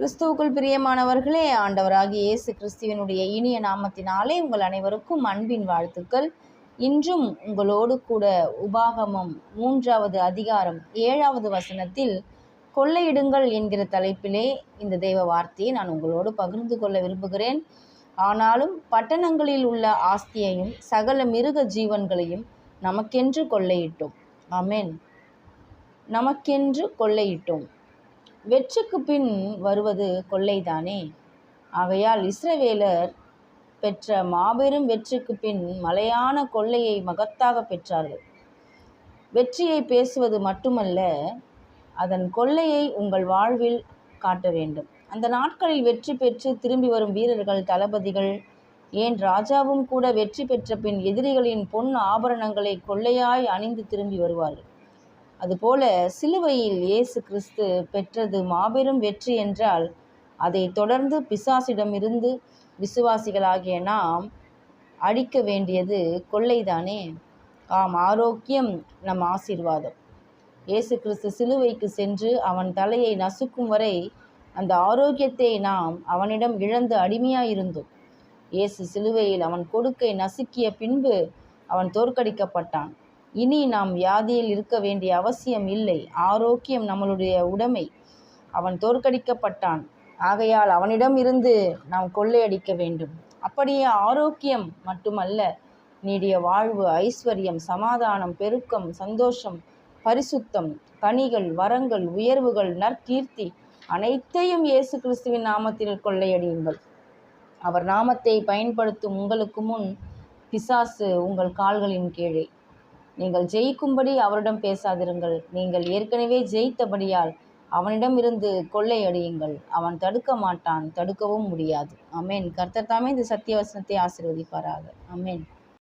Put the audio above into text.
கிறிஸ்துவுக்குள் பிரியமானவர்களே ஆண்டவராகிய இயேசு கிறிஸ்துவினுடைய இனிய நாமத்தினாலே உங்கள் அனைவருக்கும் அன்பின் வாழ்த்துக்கள். இன்றும் உங்களோடு கூட உபாகமம் மூன்றாவது அதிகாரம் ஏழாவது வசனத்தில் கொள்ளையிடுங்கள் என்கிற தலைப்பிலே இந்த தெய்வ வார்த்தையை நான் உங்களோடு பகிர்ந்து கொள்ள விரும்புகிறேன். ஆனாலும் பட்டணங்களில் உள்ள ஆஸ்தியையும் சகல மிருக ஜீவன்களையும் நமக்கென்று கொள்ளையிட்டோம். அமேன் நமக்கென்று கொள்ளையிட்டோம். வெற்றிக்கு பின் வருவது கொள்ளைதானே? ஆகையால் இஸ்ரவேலர் பெற்ற மாபெரும் வெற்றிக்கு பின் மலையான கொள்ளையை மகத்தாக பெற்றார்கள். வெற்றியை பேசுவது மட்டுமல்ல அதன் கொள்ளையை உங்கள் வாழ்வில் காட்ட வேண்டும். அந்த நாட்களில் வெற்றி பெற்று திரும்பி வரும் வீரர்கள் தளபதிகள் ஏன் ராஜாவும் கூட வெற்றி பெற்ற பின் எதிரிகளின் பொன் ஆபரணங்களை கொள்ளையாய் அணிந்து திரும்பி வருவார்கள். அதுபோல சிலுவையில் இயேசு கிறிஸ்து பெற்றது மாபெரும் வெற்றி என்றால் அதை தொடர்ந்து பிசாசிடமிருந்து விசுவாசிகளாகிய நாம் அடிக்க வேண்டியது கொள்ளைதானே? ஆம் ஆரோக்கியம் நம் ஆசீர்வாதம். இயேசு கிறிஸ்து சிலுவைக்கு சென்று அவன் தலையை நசுக்கும் வரை அந்த ஆரோக்கியத்தை நாம் அவனிடம் இழந்து அடிமையாயிருந்தோம். இயேசு சிலுவையில் அவன் கொடுக்கை நசுக்கிய பின்பு அவன் தோற்கடிக்கப்பட்டான். இனி நாம் வியாதியில் இருக்க வேண்டிய அவசியம் இல்லை. ஆரோக்கியம் நம்மளுடைய உடைமை. அவன் தோற்கடிக்கப்பட்டான். ஆகையால் அவனிடம் இருந்து நாம் கொள்ளையடிக்க வேண்டும். அப்படியே ஆரோக்கியம் மட்டுமல்ல நீடிய வாழ்வு ஐஸ்வர்யம் சமாதானம் பெருக்கம் சந்தோஷம் பரிசுத்தம் கனிகள் வரங்கள் உயர்வுகள் நற்கீர்த்தி அனைத்தையும் இயேசு கிறிஸ்துவின் நாமத்தில் கொள்ளையடியுங்கள். அவர் நாமத்தை பயன்படுத்தும் உங்களுக்கு முன் பிசாசு உங்கள் கால்களின் கீழே. நீங்கள் ஜெயிக்கும்படி அவரிடம் பேசாதிருங்கள். நீங்கள் ஏற்கனவே ஜெயித்தபடியால் அவனிடம் இருந்து கொள்ளையடியுங்கள் அவன் தடுக்க மாட்டான் தடுக்கவும் முடியாது. அமேன் கர்த்தர் தாமே இந்த சத்தியவசனத்தை ஆசிர்வதிப்பாராக. அமேன்